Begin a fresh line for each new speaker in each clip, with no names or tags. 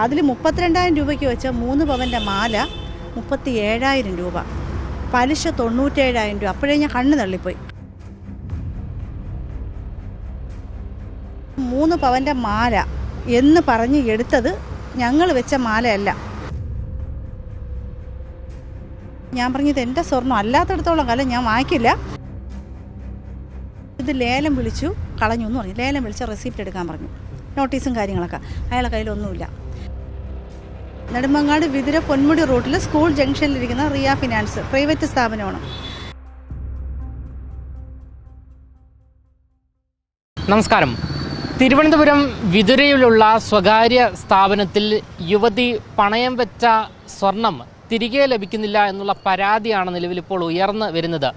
അതിൽ മുപ്പത്തിരണ്ടായിരം രൂപയ്ക്ക് വെച്ച മൂന്ന് പവന്റെ മാല മുപ്പത്തി ഏഴായിരം രൂപ. പലിശ തൊണ്ണൂറ്റേഴായിരം രൂപ. അപ്പോഴേ ഞാൻ കണ്ണ് തള്ളിപ്പോയി. മൂന്ന് പവന്റെ മാല എന്ന് പറഞ്ഞ് എടുത്തത് ഞങ്ങൾ വെച്ച മാലയല്ല. ഞാൻ പറഞ്ഞത് എന്റെ സ്വർണം അല്ലാത്തടത്തോളം കാലം ഞാൻ വാങ്ങിക്കില്ല. ഇത് ലേലം വിളിച്ചു കളഞ്ഞു എന്ന് പറഞ്ഞു. ലേലം വിളിച്ച റെസിപ്റ്റ് എടുക്കാൻ പറഞ്ഞു. നോട്ടീസും കാര്യങ്ങളൊക്കെ. അയാളെ കയ്യിലൊന്നുമില്ല. നെടുമങ്ങാട് വിതുര പൊന്മുടി റൂട്ടിൽ സ്കൂൾ ജംഗ്ഷനിലിരിക്കുന്ന റിയ ഫിനാൻസ് പ്രൈവറ്റ് സ്ഥാപനമാണ്.
നമസ്കാരം. തിരുവനന്തപുരം വിതുരയിലുള്ള സ്വകാര്യ സ്ഥാപനത്തിൽ യുവതി പണയം വെച്ച സ്വർണം തിരികെ ലഭിക്കുന്നില്ല എന്നുള്ള പരാതിയാണ് നിലവിലിപ്പോൾ ഉയർന്നു വരുന്നത്.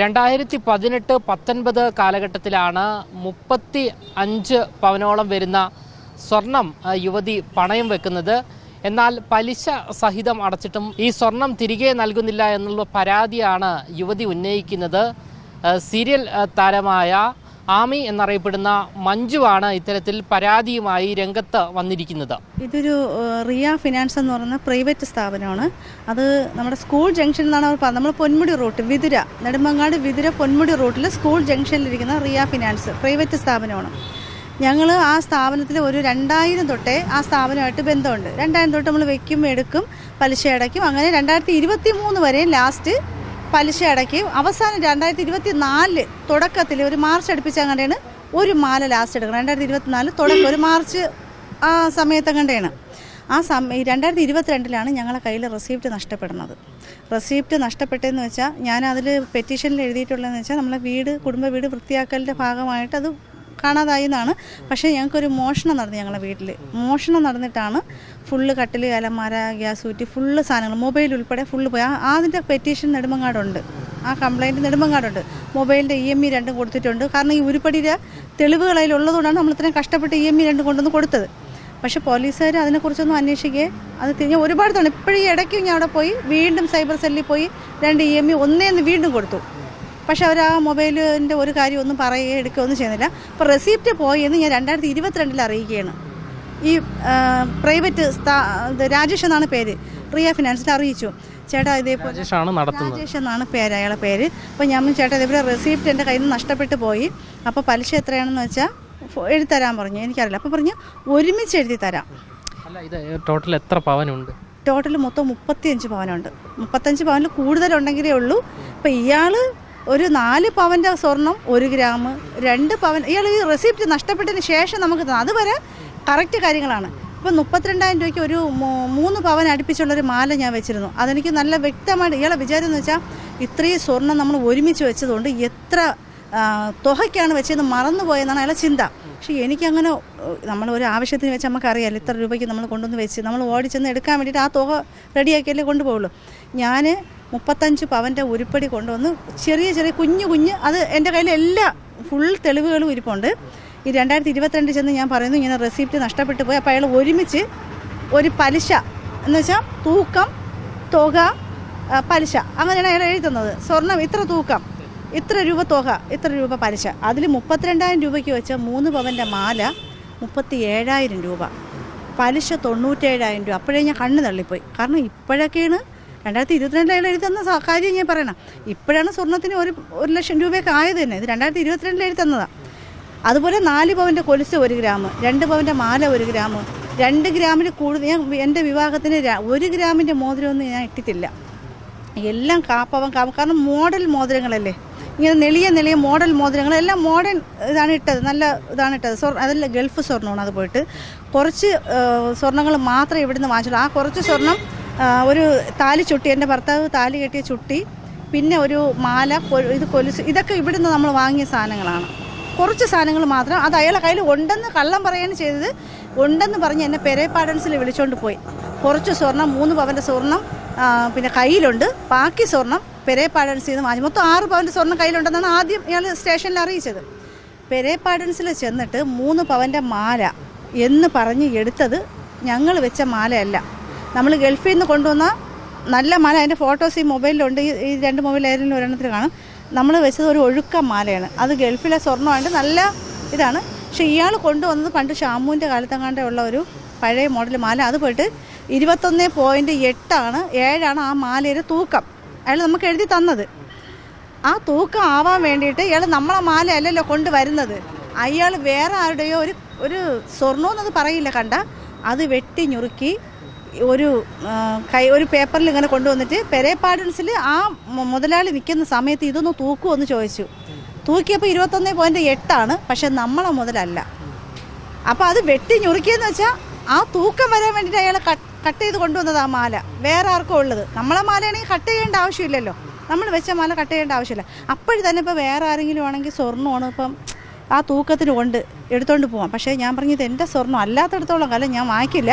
രണ്ടായിരത്തി പതിനെട്ട് പത്തൊൻപത് കാലഘട്ടത്തിലാണ് മുപ്പത്തി അഞ്ച് പവനോളം വരുന്ന സ്വർണം യുവതി പണയം വെക്കുന്നത്. എന്നാൽ പലിശ സഹിതം അടച്ചിട്ടും ഈ സ്വർണം തിരികെ നൽകുന്നില്ല എന്നുള്ള പരാതിയാണ് യുവതി ഉന്നയിക്കുന്നത്. സീരിയൽ താരമായ ആമി എന്നറിയപ്പെടുന്ന മഞ്ജുവാണ് ഇത്തരത്തിൽ പരാതിയുമായി രംഗത്ത് വന്നിരിക്കുന്നത്.
ഇതൊരു റിയ ഫിനാൻസ് എന്ന് പറയുന്ന പ്രൈവറ്റ് സ്ഥാപനമാണ്. അത് നമ്മുടെ സ്കൂൾ ജംഗ്ഷൻ എന്നാണ് അവർ പറഞ്ഞത്. നമ്മൾ പൊന്മുടി റൂട്ട് വിതുര നെടുമങ്ങാട് വിതുര പൊന്മുടി റൂട്ടിൽ സ്കൂൾ ജംഗ്ഷനിലിരിക്കുന്ന റിയ ഫിനാൻസ് പ്രൈവറ്റ് സ്ഥാപനമാണ്. ഞങ്ങൾ ആ സ്ഥാപനത്തിൽ ഒരു രണ്ടായിരം തൊട്ടേ ആ സ്ഥാപനമായിട്ട് ബന്ധമുണ്ട്. രണ്ടായിരം തൊട്ട് നമ്മൾ വെക്കും എടുക്കും പലിശ അടയ്ക്കും. അങ്ങനെ രണ്ടായിരത്തി ഇരുപത്തി മൂന്ന് വരെ ലാസ്റ്റ് പലിശ അടയ്ക്കും. അവസാനം രണ്ടായിരത്തി ഇരുപത്തി നാലിൽ തുടക്കത്തിൽ ഒരു മാർച്ച് അടുപ്പിച്ചങ്ങനെയാണ് ഒരു മാല ലാസ്റ്റ് എടുക്കണം. രണ്ടായിരത്തി ഇരുപത്തി നാല് തുടക്കം ഒരു മാർച്ച് ആ സമയത്ത് കണ്ടാണ് ആ സമയം രണ്ടായിരത്തി ഇരുപത്തിരണ്ടിലാണ് ഞങ്ങളെ കയ്യിൽ റെസീപ്റ്റ് നഷ്ടപ്പെടുന്നത്. റെസീപ്റ്റ് നഷ്ടപ്പെട്ടതെന്ന് വെച്ചാൽ ഞാൻ അതിൽ പെറ്റീഷനിൽ എഴുതിയിട്ടുള്ളതെന്ന് വെച്ചാൽ നമ്മളെ വീട് കുടുംബ വീട് വൃത്തിയാക്കലിന്റെ ഭാഗമായിട്ട് അത് കാണാതായി എന്നാണ്. പക്ഷേ ഞങ്ങൾക്കൊരു മോഷണം നടന്നു ഞങ്ങളുടെ വീട്ടിൽ മോഷണം നടന്നിട്ടാണ് ഫുള്ള് കട്ടിൽ അലമാര ഗ്യാസ് ഊറ്റി ഫുള്ള് സാധനങ്ങൾ മൊബൈൽ ഉൾപ്പെടെ ഫുള്ള് പോയി. ആ അതിന്റെ പെറ്റീഷൻ നെടുമങ്ങാടുണ്ട്. ആ കംപ്ലൈന്റ് നെടുമങ്ങാടുണ്ട്. മൊബൈലിന്റെ ഇ എം ഇ രണ്ടും കൊടുത്തിട്ടുണ്ട്. കാരണം ഈ ഉരുപ്പടിയുടെ തെളിവുകൾ ഉള്ളതുകൊണ്ടാണ് നമ്മൾ ഇത്രയും കഷ്ടപ്പെട്ട് ഇ എം ഇ രണ്ടും കൊണ്ടുവന്ന് കൊടുത്തത്. പക്ഷേ പോലീസുകാർ അതിനെക്കുറിച്ചൊന്നും അന്വേഷിക്കുകയെ അത് തിരിഞ്ഞ് ഒരുപാട് തവണ. ഇപ്പോഴും ഈ ഇടയ്ക്ക് ഞാൻ അവിടെ പോയി വീണ്ടും സൈബർ സെല്ലിൽ പോയി രണ്ട് ഇ എം ഇ ഒന്നേന്ന് വീണ്ടും കൊടുത്തു. പക്ഷെ അവർ ആ മൊബൈലിന്റെ ഒരു കാര്യം ഒന്നും പറയുകയോ എടുക്കുകയോ ഒന്നും ചെയ്യുന്നില്ല. അപ്പോൾ റെസിപ്റ്റ് പോയി എന്ന് ഞാൻ രണ്ടായിരത്തി ഇരുപത്തിരണ്ടിൽ അറിയിക്കുകയാണ്. ഈ പ്രൈവറ്റ് രാജേഷ് എന്നാണ് പേര്. റിയ ഫിനാൻസിൽ അറിയിച്ചു. ചേട്ടാ ഇതേപോലെ രാജേഷ് എന്നാണ് പേര് അയാളെ പേര്. അപ്പോൾ ഞാൻ ചേട്ടാ ഇതേപോലെ റെസിപ്റ്റ് എന്റെ കയ്യിൽ നിന്ന് നഷ്ടപ്പെട്ടു പോയി. അപ്പോൾ പലിശ എത്രയാണെന്ന് വെച്ചാൽ എഴുതിത്തരാൻ പറഞ്ഞു. എനിക്കറിയില്ല. അപ്പോൾ പറഞ്ഞു ഒരുമിച്ച് എഴുതി തരാം.
അല്ല ഇത് ടോട്ടൽ എത്ര പവനുണ്ട്?
ടോട്ടൽ മൊത്തം മുപ്പത്തിയഞ്ച് പവനുണ്ട്. മുപ്പത്തഞ്ച് പവനിൽ കൂടുതലുണ്ടെങ്കിലേ ഉള്ളൂ. ഇപ്പം ഇയാൾ ഒരു നാല് പവന്റെ സ്വർണം ഒരു ഗ്രാം രണ്ട് പവൻ. ഇയാൾ ഈ റെസിപ്റ്റ് നഷ്ടപ്പെട്ടതിന് ശേഷം നമുക്ക് അതുവരെ കറക്റ്റ് കാര്യങ്ങളാണ്. ഇപ്പം മുപ്പത്തിരണ്ടായിരം രൂപയ്ക്ക് ഒരു മൂന്ന് പവൻ അടുപ്പിച്ചുള്ളൊരു മാല ഞാൻ വെച്ചിരുന്നു. അതെനിക്ക് നല്ല വ്യക്തമായിട്ട് ഇയാളെ വിചാരം എന്ന് വെച്ചാൽ ഇത്രയും സ്വർണം നമ്മൾ ഒരുമിച്ച് വെച്ചതുകൊണ്ട് എത്ര തുകയ്ക്കാണ് വെച്ചത് മറന്നുപോയെന്നാണ് അയാളെ ചിന്ത. പക്ഷേ എനിക്കങ്ങനെ നമ്മൾ ഒരു ആവശ്യത്തിന് വെച്ച് നമുക്കറിയാമല്ലോ ഇത്ര രൂപയ്ക്ക് നമ്മൾ കൊണ്ടുവന്ന് വെച്ച് നമ്മൾ ഓടിച്ചെന്ന് എടുക്കാൻ വേണ്ടിയിട്ട് ആ തുക റെഡിയാക്കിയല്ലേ കൊണ്ടുപോകുള്ളൂ ഞാൻ മുപ്പത്തഞ്ച് പവന്റെ ഉരുപ്പടി കൊണ്ടുവന്ന് ചെറിയ ചെറിയ കുഞ്ഞു കുഞ്ഞ് അത് എന്റെ കയ്യിൽ എല്ലാ ഫുൾ തെളിവുകളും ഇരിപ്പുണ്ട്. ഈ രണ്ടായിരത്തി ഇരുപത്തിരണ്ടിൽ ചെന്ന് ഞാൻ പറയുന്നു ഇങ്ങനെ റെസിപ്റ്റ് നഷ്ടപ്പെട്ടു പോയി. അപ്പോൾ അയാൾ ഒരുമിച്ച് ഒരു പലിശ എന്ന് വെച്ചാൽ തൂക്കം തുക പലിശ അങ്ങനെയാണ് അയാൾ എഴുതുന്നത് സ്വർണം ഇത്ര തൂക്കം. ഇത്ര രൂപ തുക ഇത്ര രൂപ പലിശ. അതിൽ മുപ്പത്തിരണ്ടായിരം രൂപയ്ക്ക് വെച്ച മൂന്ന് പവന്റെ മാല മുപ്പത്തി ഏഴായിരം രൂപ. പലിശ തൊണ്ണൂറ്റേഴായിരം രൂപ. അപ്പോഴേ ഞാൻ കണ്ണ് തള്ളിപ്പോയി. കാരണം ഇപ്പോഴൊക്കെയാണ് രണ്ടായിരത്തി ഇരുപത്തിരണ്ടിൽ എഴുതി തന്ന കാര്യം ഞാൻ പറയണം. ഇപ്പോഴാണ് സ്വർണത്തിന് ഒരു ഒരു ലക്ഷം രൂപയൊക്കെ ആയത് തന്നെ. ഇത് രണ്ടായിരത്തി ഇരുപത്തിരണ്ടിൽ എഴുതി തന്നതാണ് അതുപോലെ നാല് പവന്റെ കൊലുസ് ഒരു ഗ്രാം രണ്ട് പവന്റെ മാല ഒരു ഗ്രാം രണ്ട് ഗ്രാമിൽ കൂടുതൽ ഞാൻ എന്റെ വിവാഹത്തിന് ഒരു ഗ്രാമിന്റെ മോതിരമൊന്നും ഞാൻ ഇട്ടിട്ടില്ല. എല്ലാം കാപ്പവൻ കാപ്പ കാരണം മോഡൽ മോതിരങ്ങളല്ലേ? ഇങ്ങനെ നെളിയ നെളിയ മോഡൽ മോതിരങ്ങൾ എല്ലാം മോഡേൺ ഇതാണ് ഇട്ടത് നല്ല ഇതാണ് ഇട്ടത്. സ്വർ അതല്ല ഗൾഫ് സ്വർണമാണ് അത് പോയിട്ട്. കുറച്ച് സ്വർണങ്ങൾ മാത്രമേ ഇവിടുന്ന് വാങ്ങിച്ചുള്ളൂ ആ കുറച്ച് സ്വർണം ഒരു താലി ചുട്ടി എന്റെ ഭർത്താവ് താലി കെട്ടിയ ചുട്ടി പിന്നെ ഒരു മാല ഇത് കൊലുസ് ഇതൊക്കെ ഇവിടുന്ന് നമ്മൾ വാങ്ങിയ സാധനങ്ങളാണ്. കുറച്ച് സാധനങ്ങൾ മാത്രം അത് അയാളെ കയ്യിൽ ഉണ്ടെന്ന് കള്ളം പറയുകയാണ് ചെയ്തത്. ഉണ്ടെന്ന് പറഞ്ഞ് എന്നെ പെരേപ്പാടൻസിൽ വിളിച്ചുകൊണ്ട് പോയി. കുറച്ച് സ്വർണം മൂന്ന് പവന്റെ സ്വർണം പിന്നെ കയ്യിലുണ്ട്. ബാക്കി സ്വർണം പെരേപ്പാടൻസിൽ നിന്ന് വാങ്ങി. മൊത്തം ആറ് പവന്റെ സ്വർണം കയ്യിലുണ്ടെന്നാണ് ആദ്യം ഇയാൾ സ്റ്റേഷനിൽ അറിയിച്ചത്. പെരേപ്പാടൻസിൽ ചെന്നിട്ട് മൂന്ന് പവന്റെ മാല എന്ന് പറഞ്ഞ് എടുത്തത് ഞങ്ങൾ വെച്ച മാലയല്ല. നമ്മൾ ഗൾഫിൽ നിന്ന് കൊണ്ടുവന്ന നല്ല മാല അതിന്റെ ഫോട്ടോസ് ഈ മൊബൈലിലുണ്ട്. ഈ രണ്ട് മൊബൈൽ ഏതെങ്കിലും ഒരെണ്ണത്തിൽ കാണും. നമ്മൾ വെച്ചത് ഒരു ഒഴുക്ക മാലയാണ്. അത് ഗൾഫിലെ സ്വർണമായിട്ട് നല്ല ഇതാണ്. പക്ഷെ ഇയാൾ കൊണ്ടുവന്നത് പണ്ട് ഷാമുവിന്റെ കാലത്തെങ്ങാണ്ടേ ഉള്ള ഒരു പഴയ മോഡൽ മാല. അത് പോയിട്ട് ഇരുപത്തൊന്ന് പോയിന്റ് എട്ടാണ്. ഏഴാണ് ആ മാലയുടെ തൂക്കം. അയാൾ നമുക്ക് എഴുതി തന്നത്. ആ തൂക്കം ആവാൻ വേണ്ടിയിട്ട് ഇയാൾ നമ്മളെ മാല അല്ലല്ലോ കൊണ്ടുവരുന്നത്. അയാൾ വേറെ ആരുടെയോ ഒരു ഒരു സ്വർണമെന്നത് പറയില്ല കണ്ട. അത് വെട്ടി ഞുറുക്കി ഒരു കൈ ഒരു പേപ്പറിൽ ഇങ്ങനെ കൊണ്ടുവന്നിട്ട് പെരേപ്പാഡൻസിൽ ആ മുതലാളി നിൽക്കുന്ന സമയത്ത് ഇതൊന്ന് തൂക്കുമെന്ന് ചോദിച്ചു. തൂക്കിയപ്പോൾ ഇരുപത്തൊന്ന് പോയിന്റ് എട്ടാണ് പക്ഷെ നമ്മളെ മുതലല്ല. അപ്പോൾ അത് വെട്ടി ഞുറുക്കിയെന്ന് വെച്ചാൽ ആ തൂക്കം വരാൻ വേണ്ടിയിട്ട് അയാൾ കട്ട് ചെയ്ത് കൊണ്ടുവന്നത് ആ മാല. വേറെ ആർക്കും ഉള്ളത്? നമ്മളെ മാലയാണെങ്കിൽ കട്ട് ചെയ്യേണ്ട ആവശ്യമില്ലല്ലോ. നമ്മൾ വെച്ച മാല കട്ട് ചെയ്യേണ്ട ആവശ്യമില്ല. അപ്പോഴും തന്നെ ഇപ്പോൾ വേറെ ആരെങ്കിലും ആണെങ്കിൽ സ്വർണമാണ് ഇപ്പം ആ തൂക്കത്തിന് കൊണ്ട് എടുത്തോണ്ട് പോവാം. പക്ഷേ ഞാൻ പറഞ്ഞത് എന്റെ സ്വർണം അല്ലാത്തടത്തോളം കാലം ഞാൻ വാങ്ങിക്കില്ല.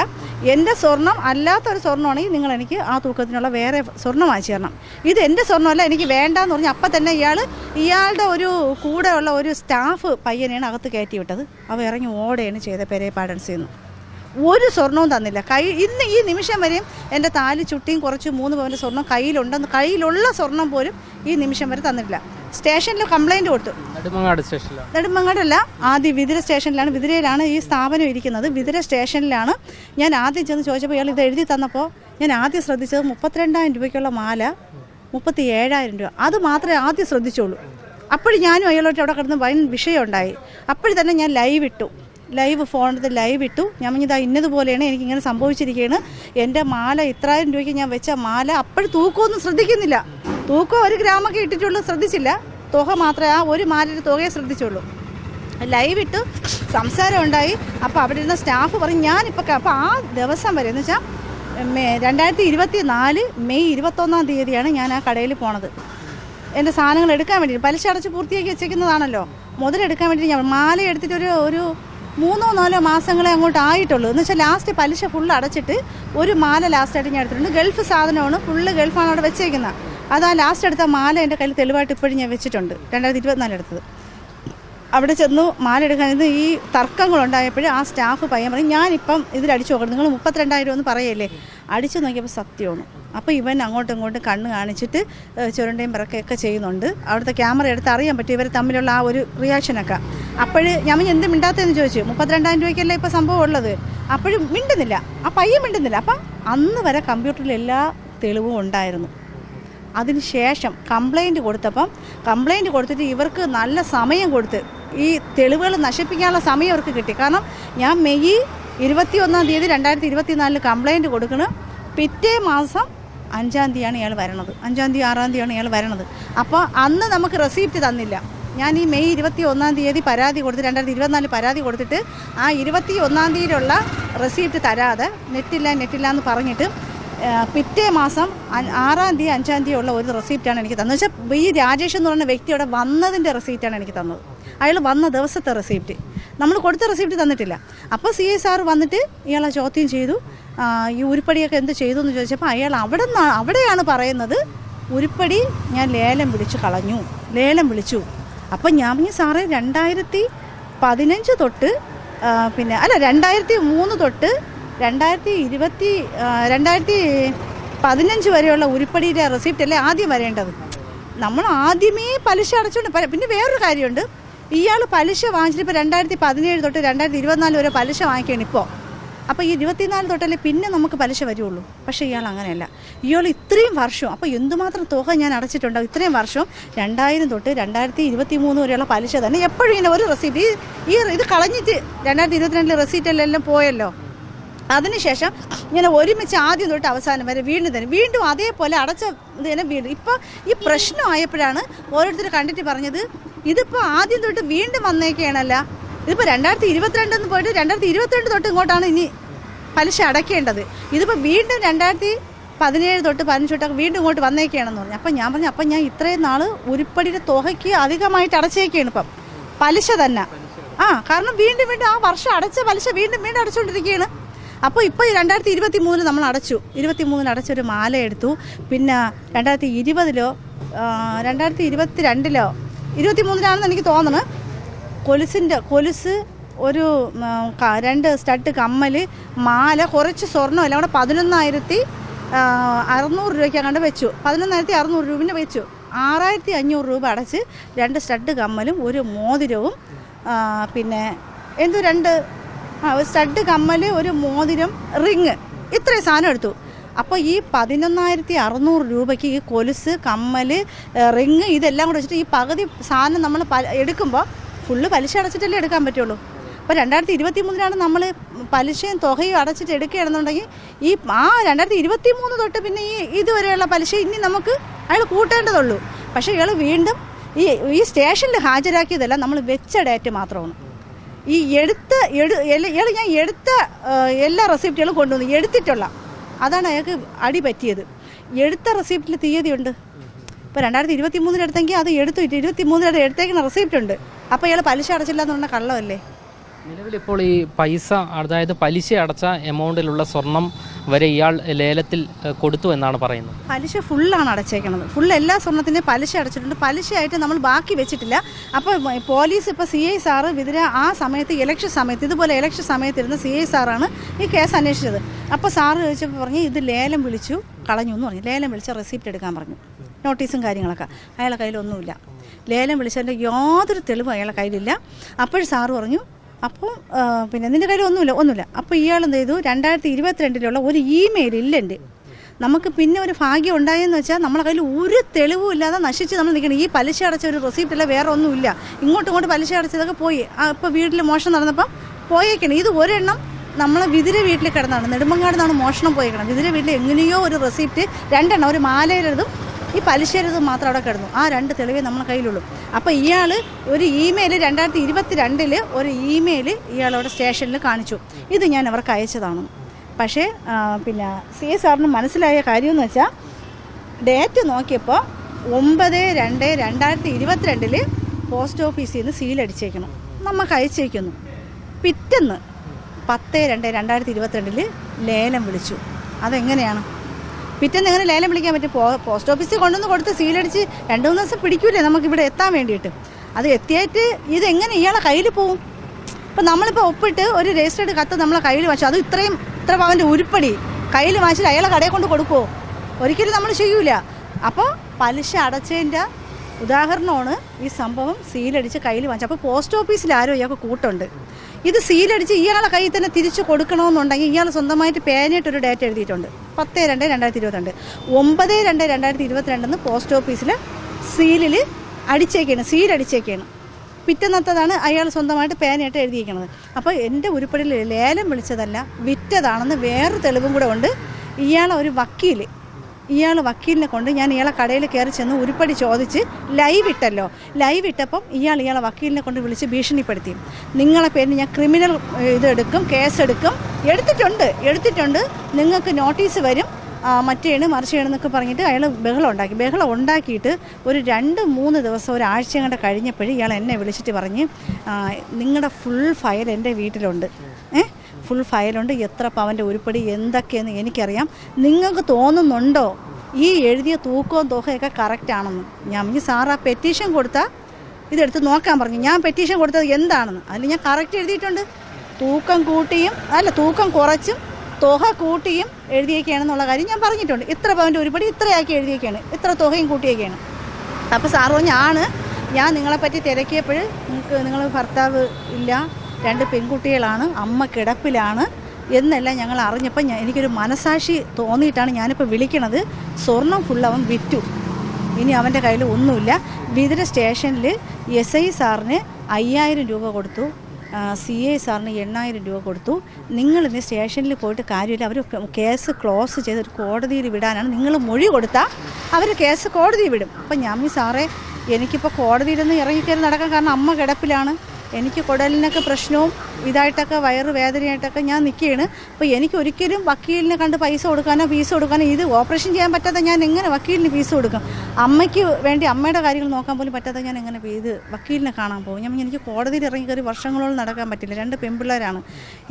എന്റെ സ്വർണം അല്ലാത്തൊരു സ്വർണമാണെങ്കിൽ നിങ്ങൾ എനിക്ക് ആ തൂക്കത്തിനുള്ള വേറെ സ്വർണം വാങ്ങിച്ചു തരണം. ഇത് എന്റെ സ്വർണമല്ല എനിക്ക് വേണ്ടാന്ന് പറഞ്ഞ് അപ്പം തന്നെ ഇയാൾ ഇയാളുടെ ഒരു കൂടെയുള്ള ഒരു സ്റ്റാഫ് പയ്യനെയാണ് അകത്ത് കയറ്റി വിട്ടത്. അവ ഇറങ്ങി ഓടുകയാണ് ചെയ്ത പെരേ പാഡൻസിൽ നിന്ന്. ഒരു സ്വർണവും തന്നില്ല. കൈ ഇന്ന് ഈ നിമിഷം വരെയും എന്റെ താലി ചുട്ടിയും കുറച്ച് മൂന്ന് പവന്റെ സ്വർണം കയ്യിലുണ്ടെന്ന് കയ്യിലുള്ള സ്വർണം പോലും ഈ നിമിഷം വരെ തന്നിട്ടില്ല. സ്റ്റേഷനിൽ കംപ്ലൈന്റ് കൊടുത്തു. നെടുമങ്ങാടല്ല ആദ്യം വിതിര സ്റ്റേഷനിലാണ്. വിതിരയിലാണ് ഈ സ്ഥാപനം ഇരിക്കുന്നത്. വിതിര സ്റ്റേഷനിലാണ് ഞാൻ ആദ്യം ചെന്ന് ചോദിച്ചപ്പോൾ ഇയാൾ ഇത് എഴുതി തന്നപ്പോൾ ഞാൻ ആദ്യം ശ്രദ്ധിച്ചത് മുപ്പത്തിരണ്ടായിരം രൂപയ്ക്കുള്ള മാല മുപ്പത്തി ഏഴായിരം രൂപ. അത് മാത്രമേ ആദ്യം ശ്രദ്ധിച്ചുള്ളൂ. അപ്പോഴും ഞാനും അയാളോട്ട് അവിടെ കിടന്ന് വൻ വിഷയം ഉണ്ടായി അപ്പോഴും തന്നെ ഞാൻ ലൈവ് ഇട്ടു. ലൈവ് ഫോണിൽ ലൈവ് ഇട്ടു. ഞാൻ പറഞ്ഞതാ ഇന്നതുപോലെയാണ് എനിക്കിങ്ങനെ സംഭവിച്ചിരിക്കുകയാണ് എന്റെ മാല ഇത്രായിരം രൂപയ്ക്ക് ഞാൻ വെച്ച മാല അപ്പോഴും തൂക്കമൊന്നും ശ്രദ്ധിക്കുന്നില്ല. തൂക്കം ഒരു ഗ്രാമൊക്കെ ഇട്ടിട്ടുള്ളൂ ശ്രദ്ധിച്ചില്ല. തുക മാത്രമേ ആ ഒരു മാലയുടെ തുകയെ ശ്രദ്ധിച്ചുള്ളൂ. ലൈവ് ഇട്ടു സംസാരം ഉണ്ടായി. അപ്പോൾ അവിടെ ഇരുന്ന സ്റ്റാഫ് പറഞ്ഞു ഞാനിപ്പോൾ അപ്പോൾ ആ ദിവസം വരെ എന്ന് വെച്ചാൽ മേ- രണ്ടായിരത്തി ഇരുപത്തി നാല് മെയ് ഇരുപത്തൊന്നാം തീയതിയാണ് ഞാൻ ആ കടയിൽ പോണത്. എന്റെ സാധനങ്ങൾ എടുക്കാൻ വേണ്ടി പലിശ അടച്ച് പൂർത്തിയാക്കി വെച്ചേക്കുന്നതാണല്ലോ. മുതലെടുക്കാൻ വേണ്ടി ഞാൻ മാല എടുത്തിട്ട് ഒരു ഒരു മൂന്നോ നാലോ മാസങ്ങളെ അങ്ങോട്ട് ആയിട്ടുള്ളൂ. എന്ന് വെച്ചാൽ ലാസ്റ്റ് പലിശ ഫുൾ അടച്ചിട്ട് ഒരു മാല ലാസ്റ്റായിട്ട് ഞാൻ എടുത്തിട്ടുണ്ട്. ഗൾഫ് സാധനമാണ് ഫുള്ള് ഗൾഫാണ് അവിടെ വെച്ചേക്കുന്നത് അത് ആ ലാസ്റ്റ് എടുത്ത മാല എന്റെ കയ്യിൽ തെളിവായിട്ട് ഇപ്പോഴും ഞാൻ വെച്ചിട്ടുണ്ട്. രണ്ടായിരത്തി ഇരുപത്തിനാല് എടുത്തത്. അവിടെ ചെന്നു മാല എടുക്കാൻ ഈ തർക്കങ്ങളുണ്ടായപ്പോഴും ആ സ്റ്റാഫ് പയ്യൻ പറയും ഞാനിപ്പം ഇതിലടിച്ച് നോക്കണം നിങ്ങൾ മുപ്പത്തിരണ്ടായിരം എന്ന് പറയല്ലേ? അടിച്ചു നോക്കിയപ്പോൾ സത്യമാണ്. അപ്പോൾ ഇവൻ അങ്ങോട്ടും ഇങ്ങോട്ടും കണ്ണ് കാണിച്ചിട്ട് ചുരണ്ടയും പിറക്കുകയൊക്കെ ചെയ്യുന്നുണ്ട്. അവിടുത്തെ ക്യാമറ എടുത്ത് അറിയാൻ പറ്റും ഇവർ തമ്മിലുള്ള ആ ഒരു റിയാക്ഷനൊക്കെ അപ്പോഴ് ഞാൻ എന്ത് മിണ്ടാത്തതെന്ന് ചോദിച്ചു. മുപ്പത്തിരണ്ടായിരം രൂപയ്ക്കല്ലേ ഇപ്പോൾ സംഭവം ഉള്ളത്? അപ്പോഴും മിണ്ടുന്നില്ല. ആ പയ്യൻ മിണ്ടുന്നില്ല. അപ്പം അന്ന് വരെ കമ്പ്യൂട്ടറിൽ എല്ലാ തെളിവും ഉണ്ടായിരുന്നു. അതിനുശേഷം കംപ്ലൈന്റ് കൊടുത്തപ്പം കംപ്ലൈന്റ് കൊടുത്തിട്ട് ഇവർക്ക് നല്ല സമയം കൊടുത്ത് ഈ തെളിവുകൾ നശിപ്പിക്കാനുള്ള സമയം ഇവർക്ക് കിട്ടി. കാരണം ഞാൻ മെയ് ഇരുപത്തി ഒന്നാം തീയതി രണ്ടായിരത്തി ഇരുപത്തി നാലിൽ കംപ്ലൈന്റ് കൊടുക്കണം. പിറ്റേ മാസം അഞ്ചാം തീയതിയാണ് ഇയാൾ വരണത്. അഞ്ചാം തീയതി ആറാം തീയതിയാണ് ഇയാൾ വരണത്. അപ്പോൾ അന്ന് നമുക്ക് റെസീപ്റ്റ് തന്നില്ല. ഞാൻ ഈ മെയ് ഇരുപത്തി ഒന്നാം തീയതി പരാതി കൊടുത്ത് രണ്ടായിരത്തി ഇരുപത്തിനാല് പരാതി കൊടുത്തിട്ട് ആ ഇരുപത്തി ഒന്നാം തീയതിയിലുള്ള റെസീപ്റ്റ് തരാതെ നെറ്റില്ല നെറ്റില്ല എന്ന് പറഞ്ഞിട്ട് പിറ്റേ മാസം ആറാം തീയതി അഞ്ചാം തീയതി ഉള്ള ഒരു റെസീപ്റ്റാണ് എനിക്ക് തന്നത്. വെച്ചാൽ ഈ രാജേഷ് എന്ന് പറയുന്ന വ്യക്തി അവിടെ വന്നതിന്റെ റെസീപ്റ്റാണ് എനിക്ക് തന്നത്. അയാൾ വന്ന ദിവസത്തെ റെസീപ്റ്റ് നമ്മൾ കൊടുത്ത റെസിപ്റ്റ് തന്നിട്ടില്ല. അപ്പോൾ സി എസ് ആർ വന്നിട്ട് ഇയാളെ ചോദ്യം ചെയ്തു. ഈ ഉരുപ്പടിയൊക്കെ എന്ത് ചെയ്തു എന്ന് ചോദിച്ചപ്പോൾ അയാൾ അവിടെ നിന്നാണ് അവിടെയാണ് പറയുന്നത് ഉരുപ്പടി ഞാൻ ലേലം വിളിച്ചു കളഞ്ഞു ലേലം വിളിച്ചു. അപ്പം ഞാൻ പറഞ്ഞു സാറേ രണ്ടായിരത്തി പതിനഞ്ച് തൊട്ട് പിന്നെ അല്ല രണ്ടായിരത്തി മൂന്ന് തൊട്ട് രണ്ടായിരത്തി ഇരുപത്തി രണ്ടായിരത്തി പതിനഞ്ച് വരെയുള്ള ഉരുപ്പടിയുടെ റെസിപ്റ്റ് അല്ലേ ആദ്യം വരേണ്ടത്? നമ്മൾ ആദ്യമേ പലിശ അടച്ചുകൊണ്ട് പിന്നെ വേറൊരു കാര്യമുണ്ട്. ഇയാൾ പലിശ വാങ്ങിച്ചിട്ട് ഇപ്പോൾ രണ്ടായിരത്തി പതിനേഴ് തൊട്ട് രണ്ടായിരത്തി ഇരുപത്തിനാല് വരെ പലിശ വാങ്ങിക്കുകയാണ് ഇപ്പോൾ അപ്പോൾ ഈ ഇരുപത്തിനാല് തൊട്ടല്ലേ പിന്നെ നമുക്ക് പലിശ വരുള്ളൂ. പക്ഷേ ഇയാൾ അങ്ങനെയല്ല. ഇയാൾ ഇത്രയും വർഷം അപ്പോൾ എന്തുമാത്രം തുക ഞാൻ അടച്ചിട്ടുണ്ടോ ഇത്രയും വർഷം രണ്ടായിരം തൊട്ട് രണ്ടായിരത്തി ഇരുപത്തി മൂന്ന് വരെയുള്ള പലിശ തന്നെ എപ്പോഴും ഇങ്ങനെ ഒരു റെസീപ്റ്റ് ഈ ഇത് കളഞ്ഞിട്ട് രണ്ടായിരത്തി ഇരുപത്തിരണ്ടിലെ എല്ലാം പോയല്ലോ? അതിനുശേഷം ഇങ്ങനെ ഒരുമിച്ച് ആദ്യം തൊട്ട് അവസാനം വരെ വീണ്ടും തന്നെ വീണ്ടും അതേപോലെ അടച്ച ഇത് തന്നെ വീണ്ടും. ഇപ്പോൾ ഈ പ്രശ്നമായപ്പോഴാണ് ഓരോരുത്തർ കണ്ടിട്ട് പറഞ്ഞത് ഇതിപ്പോൾ ആദ്യം തൊട്ട് വീണ്ടും വന്നേക്കുകയാണല്ല ഇതിപ്പോൾ രണ്ടായിരത്തി ഇരുപത്തിരണ്ടെന്ന് പോയിട്ട് രണ്ടായിരത്തി ഇരുപത്തിരണ്ട് തൊട്ട് ഇങ്ങോട്ടാണ് ഇനി പലിശ അടയ്ക്കേണ്ടത് ഇതിപ്പോൾ വീണ്ടും രണ്ടായിരത്തി പതിനേഴ് തൊട്ട് പതിനഞ്ച് തൊട്ടൊക്കെ വീണ്ടും ഇങ്ങോട്ട് വന്നേക്കുകയാണെന്ന് പറഞ്ഞു. അപ്പം ഞാൻ പറഞ്ഞു അപ്പം ഞാൻ ഇത്രയും നാൾ ഉരുപ്പടിയുടെ തുകയ്ക്ക് അധികമായിട്ട് അടച്ചേക്കാണ് ഇപ്പം. പലിശ തന്നെ. ആ കാരണം വീണ്ടും വീണ്ടും ആ വർഷം അടച്ച പലിശ വീണ്ടും വീണ്ടും അടച്ചുകൊണ്ടിരിക്കുകയാണ് അപ്പോൾ ഇപ്പോൾ രണ്ടായിരത്തി ഇരുപത്തി മൂന്നിൽ നമ്മൾ അടച്ചു. ഇരുപത്തി മൂന്നിൽ അടച്ചൊരു മാല എടുത്തു പിന്നെ രണ്ടായിരത്തി ഇരുപതിലോ രണ്ടായിരത്തി ഇരുപത്തി രണ്ടിലോ ഇരുപത്തി മൂന്നിലാണെന്ന് എനിക്ക് തോന്നുന്നത് കൊലുസിന്റെ കൊലുസ് ഒരു രണ്ട് സ്റ്റഡ് കമ്മൽ മാല കുറച്ച് സ്വർണം അവിടെ പതിനൊന്നായിരത്തി അറുന്നൂറ് രൂപയ്ക്ക് അങ്ങോട്ട് വെച്ചു. പതിനൊന്നായിരത്തി അറുന്നൂറ് രൂപ വെച്ചു. ആറായിരത്തി അഞ്ഞൂറ് രൂപ അടച്ച് രണ്ട് സ്റ്റഡ് കമ്മലും ഒരു മോതിരവും പിന്നെ എന്തോ രണ്ട് സ്റ്റഡ് കമ്മൽ ഒരു മോതിരം റിങ് ഇത്രയും സാധനം എടുത്തു. അപ്പോൾ ഈ പതിനൊന്നായിരത്തി അറുന്നൂറ് രൂപയ്ക്ക് ഈ കൊലുസ് കമ്മൽ റിങ് ഇതെല്ലാം കൂടെ വെച്ചിട്ട് ഈ പകുതി സാധനം നമ്മൾ എടുക്കുമ്പോൾ ഫുള്ള് പലിശ അടച്ചിട്ടല്ലേ എടുക്കാൻ പറ്റുള്ളൂ. അപ്പോൾ രണ്ടായിരത്തി ഇരുപത്തി മൂന്നിലാണ് നമ്മൾ പലിശയും തുകയും അടച്ചിട്ട് എടുക്കുകയാണെന്നുണ്ടെങ്കിൽ ഈ ആ രണ്ടായിരത്തി ഇരുപത്തി മൂന്ന് തൊട്ട് പിന്നെ ഈ ഇതുവരെയുള്ള പലിശ ഇനി നമുക്ക് അയാൾ കൂട്ടേണ്ടതുള്ളൂ. പക്ഷേ ഇയാൾ വീണ്ടും ഈ ഈ സ്റ്റേഷനിൽ ഹാജരാക്കിയതല്ല നമ്മൾ വെച്ച ഡേറ്റ് മാത്രമാണ്. ഈ എടുത്ത എടു ഞാൻ എടുത്ത എല്ലാ റെസിപ്റ്റുകളും കൊണ്ടുവന്നു. എടുത്തിട്ടുള്ള. അതാണ് അയാൾക്ക് അടി പറ്റിയത്. എടുത്ത റെസിപ്റ്റിൽ തീയതിയുണ്ട് ഇപ്പോൾ രണ്ടായിരത്തി ഇരുപത്തി മൂന്നിലെടുത്തെങ്കിൽ അത് എടുത്തു ഇരുപത്തി മൂന്നിൽ എടുത്തേക്കുന്ന റെസിപ്റ്റ് ഉണ്ട്. അപ്പോൾ ഇയാൾ പലിശ അടച്ചില്ല എന്ന് പറഞ്ഞ കള്ളമല്ലേ?
നിലവിലിപ്പോൾ ഈ പൈസ അതായത് പലിശ അടച്ച എമൗണ്ടിലുള്ള സ്വർണം വരെ ഇയാൾ ലേലത്തിൽ കൊടുത്തു എന്നാണ് പറയുന്നത്.
പലിശ ഫുള്ളാണ് അടച്ചേക്കുന്നത് ഫുൾ എല്ലാ സ്വർണത്തിന്റെയും പലിശ അടച്ചിട്ടുണ്ട്. പലിശയായിട്ട് നമ്മൾ ബാക്കി വെച്ചിട്ടില്ല. അപ്പോൾ പോലീസ് ഇപ്പോൾ സി ഐ സാറ് വിതിര ആ സമയത്ത് ഇലക്ഷൻ സമയത്ത് ഇതുപോലെ ഇലക്ഷൻ സമയത്തിരുന്ന സി ഐ സാറാണ് ഈ കേസ് അന്വേഷിച്ചത്. അപ്പോൾ സാറ് ചോദിച്ചപ്പോൾ പറഞ്ഞ് ഇത് ലേലം വിളിച്ചു കളഞ്ഞു എന്ന് പറഞ്ഞു. ലേലം വിളിച്ച റെസിപ്റ്റ് എടുക്കാൻ പറഞ്ഞു. നോട്ടീസും കാര്യങ്ങളൊക്കെ. അയാളെ കയ്യിലൊന്നുമില്ല. ലേലം വിളിച്ചതിന്റെ യാതൊരു തെളിവും അയാളെ കയ്യിലില്ല. അപ്പോൾ സാറ് പറഞ്ഞു അപ്പോൾ പിന്നെ നിന്റെ കയ്യിൽ ഒന്നുമില്ല ഒന്നുമില്ല. അപ്പോൾ ഇയാൾ എന്ത് ചെയ്തു? രണ്ടായിരത്തി ഇരുപത്തിരണ്ടിലുള്ള ഒരു ഇമെയിൽ ഇല്ലെന്റെ നമുക്ക് പിന്നെ ഒരു ഭാഗ്യം ഉണ്ടായെന്ന് വെച്ചാൽ നമ്മളെ കയ്യിൽ ഒരു തെളിവും ഇല്ലാതെ നശിച്ച് നമ്മൾ നിൽക്കണം. ഈ പലിശ അടച്ച ഒരു റെസിപ്റ്റ് അല്ല വേറെ ഒന്നുമില്ല. ഇങ്ങോട്ടും ഇങ്ങോട്ട് പലിശ അടച്ചതൊക്കെ പോയി. അപ്പോൾ വീട്ടിൽ മോഷണം നടന്നപ്പം പോയേക്കണം. ഇത് ഒരെണ്ണം നമ്മളെ വിതിര വീട്ടിൽ കിടന്നാണ്. നെടുമ്പങ്ങാടിന്നാണ് മോഷണം പോയേക്കണം. വിതിര വീട്ടിൽ എങ്ങനെയോ ഒരു റെസിപ്റ്റ് രണ്ടെണ്ണം. ഒരു മാലയിലതും ഈ പലിശയിലതും മാത്രം അവിടെ കിടന്നു. ആ രണ്ട് തെളിവേ നമ്മുടെ കയ്യിലുള്ളൂ. അപ്പോൾ ഇയാൾ ഒരു ഇമെയിൽ രണ്ടായിരത്തി ഇരുപത്തി രണ്ടിൽ ഒരു ഇമെയിൽ ഇയാളവിടെ സ്റ്റേഷനിൽ കാണിച്ചു. ഇത് ഞാൻ അവർക്ക് അയച്ചതാണ്. പക്ഷേ പിന്നെ സി എസ് സാറിന് മനസ്സിലായ കാര്യമെന്ന് വെച്ചാൽ ഡേറ്റ് നോക്കിയപ്പോൾ ഒമ്പത് രണ്ട് രണ്ടായിരത്തി ഇരുപത്തിരണ്ടിൽ പോസ്റ്റ് ഓഫീസിൽ നിന്ന് സീലടിച്ചേക്കണം നമുക്ക് അയച്ചേക്കുന്നു. പിറ്റെന്ന് പത്ത് രണ്ട് രണ്ടായിരത്തി ഇരുപത്തിരണ്ടിൽ ലേലം വിളിച്ചു. അതെങ്ങനെയാണ്? പിറ്റേന്ന് എങ്ങനെ ലേലം വിളിക്കാൻ പറ്റും? പോസ്റ്റ് ഓഫീസിൽ കൊണ്ടുവന്ന് കൊടുത്ത് സീലടിച്ച് രണ്ട് മൂന്ന് ദിവസം പിടിക്കൂലേ നമുക്ക് ഇവിടെ എത്താൻ വേണ്ടിയിട്ട്. അത് എത്തിയിട്ട് ഇതെങ്ങനെ ഇയാളെ കയ്യിൽ പോവും? ഇപ്പം നമ്മളിപ്പോൾ ഒപ്പിട്ട് ഒരു രജിസ്റ്റേഡ് കത്ത് നമ്മളെ കയ്യിൽ വാങ്ങിച്ചു അത് ഇത്രയും ഇത്ര പവന്റെ ഉരുപ്പടി. കയ്യിൽ വാങ്ങിച്ചിട്ട് അയാളെ കടയിൽ കൊണ്ട് കൊടുക്കുമോ ഒരിക്കലും നമ്മൾ ചെയ്യൂല. അപ്പോൾ പലിശ അടച്ചതിന്റെ ഉദാഹരണമാണ് ഈ സംഭവം സീലടിച്ച് കയ്യിൽ വാങ്ങിച്ചത്. അപ്പോൾ പോസ്റ്റ് ഓഫീസിൽ ആരോ ഇയാൾക്ക് കൂട്ടുണ്ട്. ഇത് സീലടിച്ച് ഇയാളെ കയ്യിൽ തന്നെ തിരിച്ചു കൊടുക്കണമെന്നുണ്ടെങ്കിൽ ഇയാൾ സ്വന്തമായിട്ട് പേനയിട്ട് ഒരു ഡേറ്റ് എഴുതിയിട്ടുണ്ട്. പത്ത് രണ്ട് രണ്ടായിരത്തി ഇരുപത്തിരണ്ട്. ഒമ്പത് രണ്ട് രണ്ടായിരത്തി ഇരുപത്തിരണ്ടെന്ന് പോസ്റ്റ് ഓഫീസിൽ സീലിൽ അടിച്ചേക്കാണ് സീലടിച്ചേക്കാണ്. പിറ്റന്നത്തതാണ് അയാൾ സ്വന്തമായിട്ട് പേനയായിട്ട് എഴുതിയിരിക്കുന്നത്. അപ്പോൾ എന്റെ ഉരുപ്പടിയിൽ ലേലം വിളിച്ചതല്ല വിറ്റതാണെന്ന് വേറൊരു തെളിവും കൂടെ ഉണ്ട്. ഇയാളെ ഒരു വക്കീൽ ഇയാൾ വക്കീലിനെ കൊണ്ട് ഞാൻ ഇയാളെ കടയിൽ കയറി ചെന്ന് ഉരുപ്പടി ചോദിച്ച് ലൈവ് ഇട്ടല്ലോ. ലൈവ് ഇട്ടപ്പം ഇയാൾ ഇയാളെ വക്കീലിനെ കൊണ്ട് വിളിച്ച് ഭീഷണിപ്പെടുത്തി. നിങ്ങളെ പേരിന് ഞാൻ ക്രിമിനൽ ഏഹ്, ഇതെടുക്കും കേസെടുക്കും. എടുത്തിട്ടുണ്ട് എടുത്തിട്ടുണ്ട്. നിങ്ങൾക്ക് നോട്ടീസ് വരും. മറ്റേണ് മറിച്ചേണെന്നൊക്കെ പറഞ്ഞിട്ട് അയാൾ ബഹളം ഉണ്ടാക്കി. ബഹളം ഉണ്ടാക്കിയിട്ട് ഒരു രണ്ട് മൂന്ന് ദിവസം ഒരാഴ്ച കണ്ട് കഴിഞ്ഞപ്പോഴും ഇയാൾ എന്നെ വിളിച്ചിട്ട് പറഞ്ഞ് നിങ്ങളുടെ ഫുൾ ഫയൽ എന്റെ വീട്ടിലുണ്ട്. ഏ? ഫുൾ ഫയലുണ്ട് എത്ര പവന്റെ ഉരുപ്പടി എന്തൊക്കെയെന്ന് എനിക്കറിയാം. നിങ്ങൾക്ക് തോന്നുന്നുണ്ടോ? ഈ എഴുതിയ തൂക്കവും തുകയൊക്കെ കറക്റ്റാണെന്ന് ഞാൻ ഈ സാർ ആ പെറ്റീഷൻ കൊടുത്താൽ ഇതെടുത്ത് നോക്കാൻ പറഞ്ഞു. ഞാൻ പെറ്റീഷൻ കൊടുത്തത് എന്താണെന്ന്. അതിൽ ഞാൻ കറക്റ്റ് എഴുതിയിട്ടുണ്ട്. തൂക്കം കൂട്ടിയും അല്ല തൂക്കം കുറച്ചും തുക കൂട്ടിയും എഴുതിയേക്കാണെന്നുള്ള കാര്യം ഞാൻ പറഞ്ഞിട്ടുണ്ട്. ഇത്ര പവന്റെ ഒരുപടി ഇത്രയാക്കി എഴുതിയേക്കാണ്. ഇത്ര തുകയും കൂട്ടിയേക്കാണ്. അപ്പോൾ സാറ് പറഞ്ഞു ആണ്. ഞാൻ നിങ്ങളെപ്പറ്റി തിരക്കിയപ്പോൾ നിങ്ങൾക്ക് നിങ്ങൾ ഭർത്താവ് ഇല്ല. രണ്ട് പെൺകുട്ടികളാണ് അമ്മ കിടപ്പിലാണ് എന്നെല്ലാം ഞങ്ങൾ അറിഞ്ഞപ്പോൾ എനിക്കൊരു മനസാക്ഷി തോന്നിയിട്ടാണ് ഞാനിപ്പോൾ വിളിക്കണത്. സ്വർണം ഫുൾ വിറ്റു. ഇനി അവന്റെ കയ്യിൽ ഒന്നുമില്ല. വിതിര സ്റ്റേഷനിൽ എസ് ഐ സാറിന് അയ്യായിരം രൂപ കൊടുത്തു. സി ഐ സാറിന് എണ്ണായിരം രൂപ കൊടുത്തു. നിങ്ങളിന്ന് സ്റ്റേഷനിൽ പോയിട്ട് കാര്യമില്ല. അവർ കേസ് ക്ലോസ് ചെയ്ത് ഒരു കോടതിയിൽ വിടാനാണ്. നിങ്ങൾ മൊഴി കൊടുത്താൽ അവർ കേസ് കോടതിയിൽ വിടും. അപ്പം ഞാൻ സാറേ എനിക്കിപ്പോൾ കോടതിയിലൊന്നും ഇറങ്ങിക്കയറി നടക്കാൻ കാരണം അമ്മ കിടപ്പിലാണ്. എനിക്ക് കുടലിനൊക്കെ പ്രശ്നവും ഇതായിട്ടൊക്കെ വയറ് വേദനയായിട്ടൊക്കെ ഞാൻ നിൽക്കുകയാണ്. അപ്പോൾ എനിക്ക് ഒരിക്കലും വക്കീലിനെ കണ്ട് പൈസ കൊടുക്കാനോ ഫീസ് കൊടുക്കാനോ ഇത് ഓപ്പറേഷൻ ചെയ്യാൻ പറ്റാതെ ഞാൻ എങ്ങനെ വക്കീലിന് ഫീസ് കൊടുക്കും? അമ്മയ്ക്ക് വേണ്ടി അമ്മയുടെ കാര്യങ്ങൾ നോക്കാൻ പോലും പറ്റാതെ ഞാൻ എങ്ങനെ ഇത് വക്കീലിനെ കാണാൻ പോകും? ഞാൻ എനിക്ക് കോടതിയിൽ ഇറങ്ങി കയറി വർഷങ്ങളോളം നടക്കാൻ പറ്റില്ല. രണ്ട് പെൺപിള്ളേരാണ്.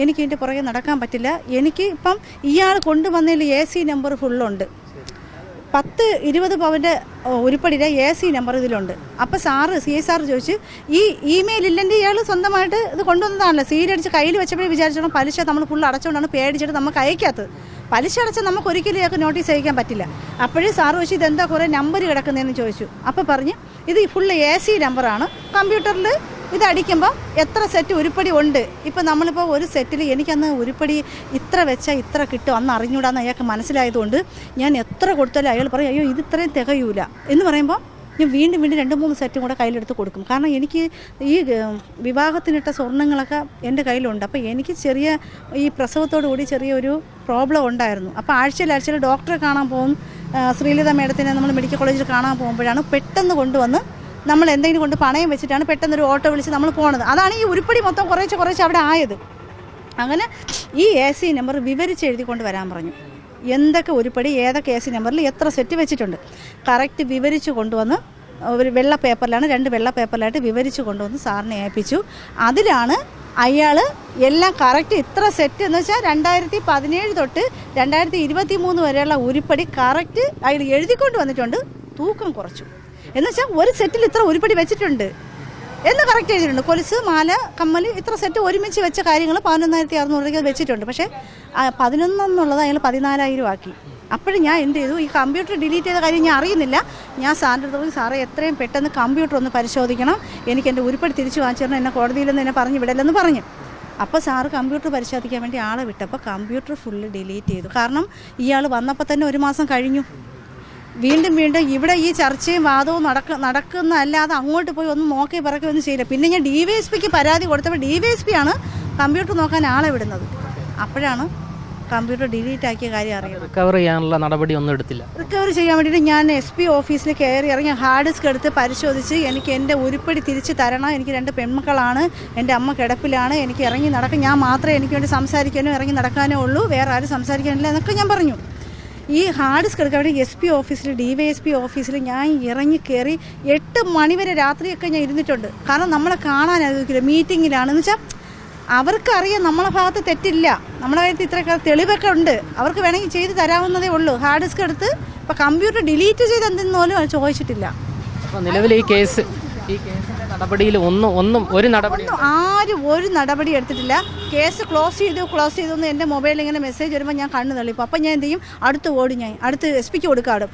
എനിക്ക് ഇതിന്റെ പുറകെ നടക്കാൻ പറ്റില്ല. എനിക്ക് ഇപ്പം ഇയാൾ കൊണ്ടുവന്നതിൽ എ സി നമ്പർ ഫുള്ളുണ്ട്. പത്ത് ഇരുപത് പവന്റെ ഉരുപ്പടിയുടെ എ സി നമ്പർ ഇതിലുണ്ട്. അപ്പോൾ സാറ് സി എസ് ആർ ചോദിച്ചു ഈ ഇമെയിൽ ഇല്ലെങ്കിൽ ഇയാൾ സ്വന്തമായിട്ട് ഇത് കൊണ്ടുവന്നതാണല്ലോ. സീലടിച്ച് കയ്യിൽ വെച്ചപ്പോഴേ വിചാരിച്ചോണം പലിശ നമ്മൾ ഫുൾ അടച്ചുകൊണ്ടാണ് പേടിച്ചിട്ട് നമുക്ക് അയക്കാത്തത്. പലിശ അടച്ചാൽ നമുക്ക് ഒരിക്കലും ഇയാൾക്ക് നോട്ടീസ് അയക്കാൻ പറ്റില്ല. അപ്പോഴേ സാറ് ചോദിച്ചു ഇതെന്താ കുറേ നമ്പർ കിടക്കുന്നതെന്ന് ചോദിച്ചു. അപ്പോൾ പറഞ്ഞ് ഇത് ഫുൾ എ സി നമ്പറാണ് കമ്പ്യൂട്ടറിൽ ഇത് അടിക്കുമ്പോൾ എത്ര സെറ്റ് ഉരുപ്പടി ഉണ്ട്? ഇപ്പം നമ്മളിപ്പോൾ ഒരു സെറ്റിൽ എനിക്കന്ന് ഉരുപ്പടി ഇത്ര വെച്ചാൽ ഇത്ര കിട്ടും. അന്ന് അറിഞ്ഞൂടാന്ന് അയാൾക്ക് മനസ്സിലായതുകൊണ്ട് ഞാൻ എത്ര കൊടുത്താലും അയാൾ പറയും അയ്യോ ഇത് ഇത്രയും തികയൂല. എന്ന് പറയുമ്പോൾ ഞാൻ വീണ്ടും വീണ്ടും രണ്ട് മൂന്ന് സെറ്റും കൂടെ കയ്യിലെടുത്ത് കൊടുക്കും. കാരണം എനിക്ക് ഈ വിവാഹത്തിനിട്ട സ്വർണങ്ങളൊക്കെ എന്റെ കയ്യിലുണ്ട്. അപ്പോൾ എനിക്ക് ചെറിയ ഈ പ്രസവത്തോടു കൂടി ചെറിയൊരു പ്രോബ്ലം ഉണ്ടായിരുന്നു. അപ്പോൾ ആഴ്ചയിൽ ആഴ്ചയിൽ ഡോക്ടറെ കാണാൻ പോകും. ശ്രീലത മേഡത്തിനെ നമ്മൾ മെഡിക്കൽ കോളേജിൽ കാണാൻ പോകുമ്പോഴാണ് പെട്ടെന്ന് കൊണ്ടുവന്ന് നമ്മൾ എന്തെങ്കിലും കൊണ്ട് പണയം വെച്ചിട്ടാണ് പെട്ടെന്ന് ഒരു ഓട്ടോ വിളിച്ച് നമ്മൾ പോണത്. അതാണ് ഈ ഉരുപ്പടി മൊത്തം കുറേശ്ശെ കുറേശ്ശെ അവിടെ ആയത്. അങ്ങനെ ഈ എ സി നമ്പർ വിവരിച്ച് എഴുതിക്കൊണ്ട് വരാൻ പറഞ്ഞു. എന്തൊക്കെ ഉരുപ്പടി ഏതൊക്കെ എ സി നമ്പറിൽ എത്ര സെറ്റ് വെച്ചിട്ടുണ്ട്. കറക്റ്റ് വിവരിച്ച് കൊണ്ടുവന്ന് ഒരു വെള്ള പേപ്പറിലാണ് രണ്ട് വെള്ള പേപ്പറിലായിട്ട് വിവരിച്ച് കൊണ്ടുവന്ന് സാറിനെ ഏൽപ്പിച്ചു. അതിലാണ് അയാൾ എല്ലാം കറക്റ്റ് ഇത്ര സെറ്റ് എന്ന് വെച്ചാൽ രണ്ടായിരത്തി പതിനേഴ് തൊട്ട് രണ്ടായിരത്തി ഇരുപത്തി മൂന്ന് വരെയുള്ള ഉരുപ്പടി കറക്റ്റ് അയാൾ എഴുതിക്കൊണ്ട് വന്നിട്ടുണ്ട്. തൂക്കം കുറച്ചു. എന്ന് വെച്ചാൽ ഒരു സെറ്റിൽ ഇത്ര ഉരുപ്പടി വെച്ചിട്ടുണ്ട്. എന്ന് കറക്റ്റ് എഴുതിയിട്ടുണ്ട്. കൊലുസ് മാല കമ്മൽ ഇത്ര സെറ്റ് ഒരുമിച്ച് വെച്ച കാര്യങ്ങൾ പതിനൊന്നായിരത്തി അറുന്നൂറ് രൂപ വെച്ചിട്ടുണ്ട്. പക്ഷേ പതിനൊന്നെന്നുള്ളത് അയാൾ പതിനാലായിരം ആക്കി. അപ്പോഴും ഞാൻ എന്ത് ചെയ്തു? ഈ കമ്പ്യൂട്ടർ ഡിലീറ്റ് ചെയ്ത കാര്യം ഞാൻ അറിയുന്നില്ല. ഞാൻ സാറിന്റെ അടുത്ത് സാറേ എത്രയും പെട്ടെന്ന് കമ്പ്യൂട്ടർ ഒന്ന് പരിശോധിക്കണം. എനിക്ക് എന്റെ ഉരുപ്പടി തിരിച്ചു വാങ്ങിച്ചിരണം. എന്നെ കോടതിയിൽ നിന്ന് എന്നെ പറഞ്ഞു വിടല്ലെന്ന് പറഞ്ഞു. അപ്പോൾ സാറ് കമ്പ്യൂട്ടർ പരിശോധിക്കാൻ വേണ്ടി ആളെ വിട്ടപ്പോൾ കമ്പ്യൂട്ടർ ഫുള്ള് ഡിലീറ്റ് ചെയ്തു. കാരണം ഇയാൾ വന്നപ്പോൾ തന്നെ ഒരു മാസം കഴിഞ്ഞു. വീണ്ടും വീണ്ടും ഇവിടെ ഈ ചർച്ചയും വാദവും നടക്ക നടക്കുന്ന അല്ലാതെ അങ്ങോട്ട് പോയി ഒന്നും നോക്കി പറക്കുകയൊന്നും ചെയ്യില്ല. പിന്നെ ഞാൻ ഡി വൈ എസ് പിക്ക് പരാതി കൊടുത്തപ്പോൾ ഡി വൈ എസ് പി ആണ് കമ്പ്യൂട്ടർ നോക്കാൻ ആളെ വിടുന്നത്. അപ്പോഴാണ് കമ്പ്യൂട്ടർ ഡിലീറ്റ് ആക്കിയ കാര്യം അറിയാം
റിക്കവർ ചെയ്യാനുള്ള നടപടി ഒന്നും എടുത്തില്ല.
റിക്കവർ ചെയ്യാൻ വേണ്ടിയിട്ട് ഞാൻ എസ് പി ഓഫീസിൽ കയറി ഇറങ്ങി ഹാർഡ് ഡിസ്ക് എടുത്ത് പരിശോധിച്ച് എനിക്ക് എന്റെ ഉരുപ്പടി തിരിച്ച് തരണം. എനിക്ക് രണ്ട് പെൺമക്കളാണ്. എന്റെ അമ്മ കിടപ്പിലാണ്. എനിക്ക് ഇറങ്ങി നടക്കാൻ ഞാൻ മാത്രമേ എനിക്ക് വേണ്ടി സംസാരിക്കാനോ ഇറങ്ങി നടക്കാനോ ഉള്ളൂ. വേറെ ആരും സംസാരിക്കാനില്ല എന്നൊക്കെ ഞാൻ പറഞ്ഞു. ഈ ഹാർഡ് ഡിസ്ക് എടുക്കാൻ എസ് പി ഓഫീസിൽ ഡി വൈ എസ് പി ഓഫീസിൽ ഞാൻ ഇറങ്ങി കയറി എട്ട് മണിവരെ രാത്രിയൊക്കെ ഞാൻ ഇരുന്നിട്ടുണ്ട്. കാരണം നമ്മളെ കാണാൻ അനുവദിക്കില്ല. മീറ്റിങ്ങിലാണെന്ന് വെച്ചാൽ അവർക്കറിയാം നമ്മളെ ഭാഗത്ത് തെറ്റില്ല. നമ്മളെ കാര്യത്തിൽ ഇത്രയൊക്കെ തെളിവൊക്കെ ഉണ്ട്. അവർക്ക് വേണമെങ്കിൽ ചെയ്ത് തരാവുന്നതേ ഉള്ളൂ. ഹാർഡ് ഡിസ്ക് എടുത്ത് ഇപ്പം കമ്പ്യൂട്ടർ ഡിലീറ്റ് ചെയ്ത് എന്തെന്ന് പോലും ചോദിച്ചിട്ടില്ല.
നിലവിൽ ഈ കേസ് ഈ നടപടിയിൽ ഒന്നും ഒന്നും ഒരു നടപടി
ആരും ഒരു നടപടി എടുത്തിട്ടില്ല. കേസ് ക്ലോസ് ചെയ്തു ക്ലോസ് ചെയ്തു എന്ന് എന്റെ മൊബൈലിൽ ഇങ്ങനെ മെസ്സേജ് വരുമ്പോൾ ഞാൻ കണ്ണു തള്ളിപ്പോൾ അപ്പം ഞാൻ എന്ത് ചെയ്യും? അടുത്ത് ഓടി ഞാൻ അടുത്ത് എസ് പിക്ക് കൊടുക്കാടും.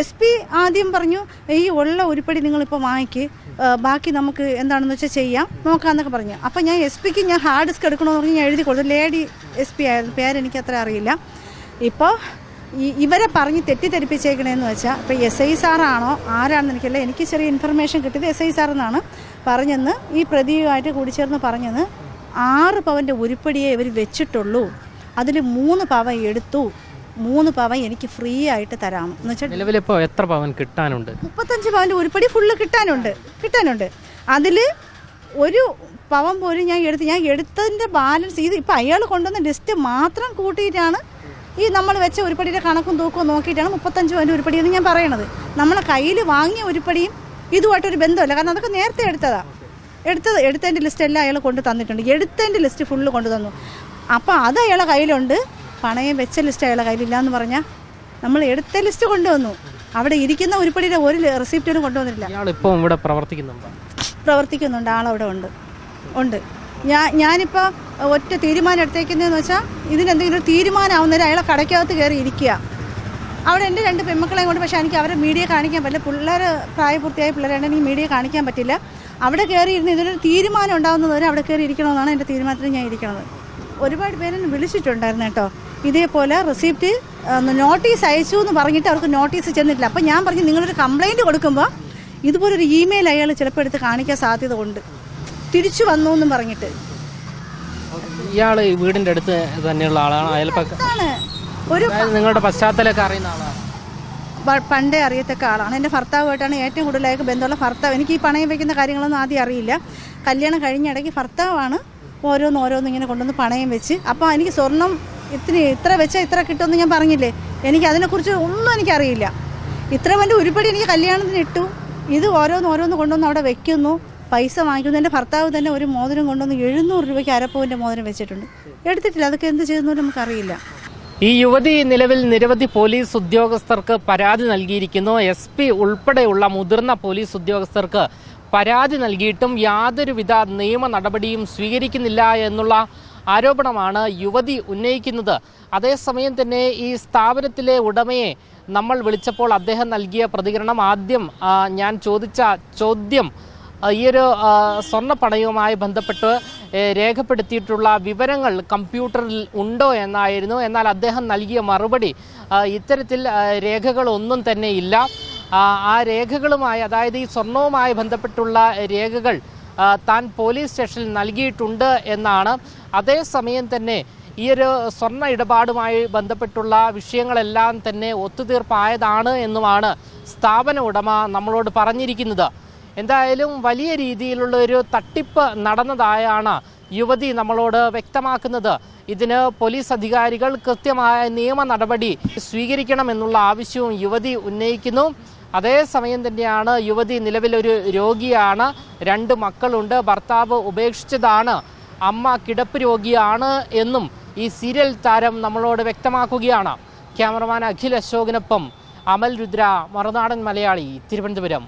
എസ് പി ആദ്യം പറഞ്ഞു ഈ ഉള്ള ഉരുപ്പടി നിങ്ങളിപ്പോൾ വാങ്ങിക്ക്. ബാക്കി നമുക്ക് എന്താണെന്ന് വെച്ചാൽ ചെയ്യാം. നോക്കാമെന്നൊക്കെ പറഞ്ഞു. അപ്പം ഞാൻ എസ് പിക്ക് ഞാൻ ഹാർഡ് ഡിസ്ക് എടുക്കണമെന്ന് പറഞ്ഞ് ഞാൻ എഴുതി കൊടുത്തു. ലേഡി എസ് പി ആയിരുന്നു. പേരെനിക്ക് അത്ര അറിയില്ല. ഇപ്പോൾ ഇവരെ പറഞ്ഞ് തെറ്റിദ്ധരിപ്പിച്ചേക്കണേന്ന് വെച്ചാൽ ഇപ്പോൾ എസ് ഐ സാറാണോ ആരാണെന്ന് എനിക്കല്ല എനിക്ക് ചെറിയ ഇൻഫർമേഷൻ കിട്ടിയത് എസ് ഐ സാറെന്നാണ് പറഞ്ഞെന്ന് ഈ പ്രതിയുമായിട്ട് കൂടി ചേർന്ന് പറഞ്ഞെന്ന് ആറ് പവന്റെ ഉരുപ്പടിയെ ഇവർ വെച്ചിട്ടുള്ളൂ. അതിൽ മൂന്ന് പവൻ എടുത്തു. മൂന്ന് പവൻ എനിക്ക് ഫ്രീ ആയിട്ട് തരാം. എന്ന് വെച്ചാൽ
നിലവിലിപ്പോൾ എത്ര പവൻ കിട്ടാനുണ്ട്?
മുപ്പത്തഞ്ച് പവന്റെ ഉരുപ്പടി ഫുള്ള് കിട്ടാനുണ്ട്. കിട്ടാനുണ്ട്. അതിൽ ഒരു പവൻ പോലും ഞാൻ എടുത്ത് ഞാൻ എടുത്തതിന്റെ ബാലൻസ് ഇത് ഇപ്പം അയാൾ കൊണ്ടുവന്ന ലിസ്റ്റ് മാത്രം കൂട്ടിയിട്ടാണ് ഈ നമ്മൾ വെച്ച ഉരുപ്പടിയുടെ കണക്കും തൂക്കവും നോക്കിയിട്ടാണ് മുപ്പത്തഞ്ച് പവന്റെ ഉരുപ്പടി എന്ന് ഞാൻ പറയണത്. നമ്മളെ കയ്യിൽ വാങ്ങിയ ഉരുപ്പടിയും ഇതുമായിട്ടൊരു ബന്ധമില്ല. കാരണം അതൊക്കെ നേരത്തെ എടുത്തതാണ് എടുത്തത് എടുത്തതിന്റെ ലിസ്റ്റ് എല്ലാം അയാൾ കൊണ്ട് തന്നിട്ടുണ്ട്. എടുത്തതിന്റെ ലിസ്റ്റ് ഫുള്ള് കൊണ്ടു തന്നു. അപ്പോൾ അത് അയാളെ കയ്യിലുണ്ട്. പണയം വെച്ച ലിസ്റ്റ് അയാളെ കയ്യിലില്ല എന്ന് പറഞ്ഞാൽ നമ്മൾ എടുത്ത ലിസ്റ്റ് കൊണ്ടുവന്നു. അവിടെ ഇരിക്കുന്ന ഉരുപ്പടിയുടെ ഒരു റെസിപ്റ്റും കൊണ്ടുവന്നിട്ടില്ല.
ഇപ്പോൾ ഇവിടെ പ്രവർത്തിക്കുന്നുണ്ട്?
പ്രവർത്തിക്കുന്നുണ്ട്. ആളവിടെ ഉണ്ട്. ഉണ്ട്. ഞാൻ ഞാനിപ്പോൾ ഒറ്റ തീരുമാനം എടുത്തേക്കുന്നതെന്ന് വെച്ചാൽ ഇതിനെന്തെങ്കിലും ഒരു തീരുമാനമാവുന്നവരെ അയാളെ കടയ്ക്കകത്ത് കയറി ഇരിക്കുക. അവിടെ എന്റെ രണ്ട് പെൺമക്കളെയും കൊണ്ട് പക്ഷേ എനിക്ക് അവരെ മീഡിയ കാണിക്കാൻ പറ്റില്ല. പിള്ളേർ പ്രായപൂർത്തിയായ പിള്ളേരാണ് എനിക്ക് മീഡിയ കാണിക്കാൻ പറ്റില്ല. അവിടെ കയറി ഇരുന്ന് ഇതിനൊരു തീരുമാനം ഉണ്ടാകുന്നതുവരെ അവിടെ കയറി ഇരിക്കണമെന്നാണ് എന്റെ തീരുമാനത്തിൽ ഞാൻ ഇരിക്കുന്നത്. ഒരുപാട് പേരെ വിളിച്ചിട്ടുണ്ടായിരുന്നു കേട്ടോ. ഇതേപോലെ റെസിപ്റ്റ് നോട്ടീസ് അയച്ചു എന്ന് പറഞ്ഞിട്ട് അവർക്ക് നോട്ടീസ് ചെന്നിട്ടില്ല. അപ്പം ഞാൻ പറഞ്ഞു നിങ്ങളൊരു കംപ്ലൈന്റ് കൊടുക്കുമ്പോൾ ഇതുപോലൊരു ഇമെയിൽ അയാൾ ചിലപ്പോൾ എടുത്ത് കാണിക്കാൻ സാധ്യത ഉണ്ട്. തിരിച്ചു വന്നു എന്നും പറഞ്ഞിട്ട്.
ഇയാൾ വീടിന്റെ അടുത്ത് തന്നെയുള്ള ആളാണ്. അയൽപ്പക്ക
ഒരു
അതായത് നിങ്ങളുടെ പശ്ചാത്തലമൊക്കെ അറിയുന്ന ആളാണ്.
പണ്ടേ അറിയത്തക്ക ആളാണ്. എന്റെ ഭർത്താവുമായിട്ടാണ് ഏറ്റവും കൂടുതലായിട്ട് ബന്ധമുള്ള ഭർത്താവ്. എനിക്ക് ഈ പണയം വെക്കുന്ന കാര്യങ്ങളൊന്നും ആദ്യം അറിയില്ല. കല്യാണം കഴിഞ്ഞ ഇടയ്ക്ക് ഭർത്താവാണ് ഓരോന്ന് ഓരോന്ന് ഇങ്ങനെ കൊണ്ടുവന്ന് പണയം വെച്ച്. അപ്പോൾ എനിക്ക് സ്വർണം ഇത്ര ഇത്ര വെച്ചാൽ ഇത്ര കിട്ടുമെന്ന് ഞാൻ പറഞ്ഞില്ലേ? എനിക്ക് അതിനെക്കുറിച്ച് ഒന്നും എനിക്കറിയില്ല. ഇത്ര വലിയ ഉരുപ്പടി എനിക്ക് കല്യാണത്തിന് ഇട്ടു. ഇത് ഓരോന്ന് ഓരോന്ന് കൊണ്ടുവന്ന് അവിടെ വെക്കുന്നു. പൈസ വാങ്ങിക്കുന്നു എന്റെ ഭർത്താവ് തന്നെ ഒരു മോതിരം കൊണ്ടുവന്ന് എഴുന്നൂറ് രൂപയ്ക്ക് അരപ്പൂവിന്റെ മോതിരം വെച്ചിട്ടുണ്ട്. എടുത്തിട്ടില്ല അതൊക്കെ എന്ത് ചെയ്യുന്നു നമുക്കറിയില്ല.
ഈ യുവതി നിലവിൽ നിരവധി പോലീസ് ഉദ്യോഗസ്ഥർക്ക് പരാതി നൽകിയിരിക്കുന്നു. എസ് പി ഉൾപ്പെടെയുള്ള മുതിർന്ന പോലീസ് ഉദ്യോഗസ്ഥർക്ക് പരാതി നൽകിയിട്ടും യാതൊരുവിധ നിയമ നടപടിയും സ്വീകരിക്കുന്നില്ല എന്നുള്ള ആരോപണമാണ് യുവതി ഉന്നയിക്കുന്നത്. അതേസമയം തന്നെ ഈ സ്ഥാപനത്തിലെ ഉടമയെ നമ്മൾ വിളിച്ചപ്പോൾ അദ്ദേഹം നൽകിയ പ്രതികരണം. ആദ്യം ഞാൻ ചോദിച്ച ചോദ്യം ഈ ഒരു സ്വർണ പണയവുമായി ബന്ധപ്പെട്ട് രേഖപ്പെടുത്തിയിട്ടുള്ള വിവരങ്ങൾ കമ്പ്യൂട്ടറിൽ ഉണ്ടോ എന്നായിരുന്നു. എന്നാൽ അദ്ദേഹം നൽകിയ മറുപടി ഇത്തരത്തിൽ രേഖകളൊന്നും തന്നെ ഇല്ല. ആ രേഖകളുമായി അതായത് ഈ സ്വർണവുമായി ബന്ധപ്പെട്ടുള്ള രേഖകൾ താൻ പോലീസ് സ്റ്റേഷനിൽ നൽകിയിട്ടുണ്ട് എന്നാണ്. അതേസമയം തന്നെ ഈ ഒരു സ്വർണ ഇടപാടുമായി ബന്ധപ്പെട്ടുള്ള വിഷയങ്ങളെല്ലാം തന്നെ ഒത്തുതീർപ്പായതാണ് എന്നുമാണ് സ്ഥാപന ഉടമ നമ്മളോട് പറഞ്ഞിരിക്കുന്നത്. എന്തായാലും വലിയ രീതിയിലുള്ള ഒരു തട്ടിപ്പ് നടന്നതായാണ് യുവതി നമ്മളോട് വ്യക്തമാക്കുന്നത്. ഇതിന് പോലീസ് അധികാരികൾ കൃത്യമായ നിയമ നടപടി സ്വീകരിക്കണമെന്നുള്ള ആവശ്യവും യുവതി ഉന്നയിക്കുന്നു. അതേസമയം തന്നെയാണ് യുവതി നിലവിലൊരു രോഗിയാണ്. രണ്ട് മക്കളുണ്ട്. ഭർത്താവ് ഉപേക്ഷിച്ചതാണ്. അമ്മ കിടപ്പ് രോഗിയാണ് എന്നും ഈ സീരിയൽ താരം നമ്മളോട് വ്യക്തമാക്കുകയാണ്. ക്യാമറമാൻ അഖിൽ അശോകിനൊപ്പം അമൽ രുദ്ര മറുനാടൻ മലയാളി തിരുവനന്തപുരം.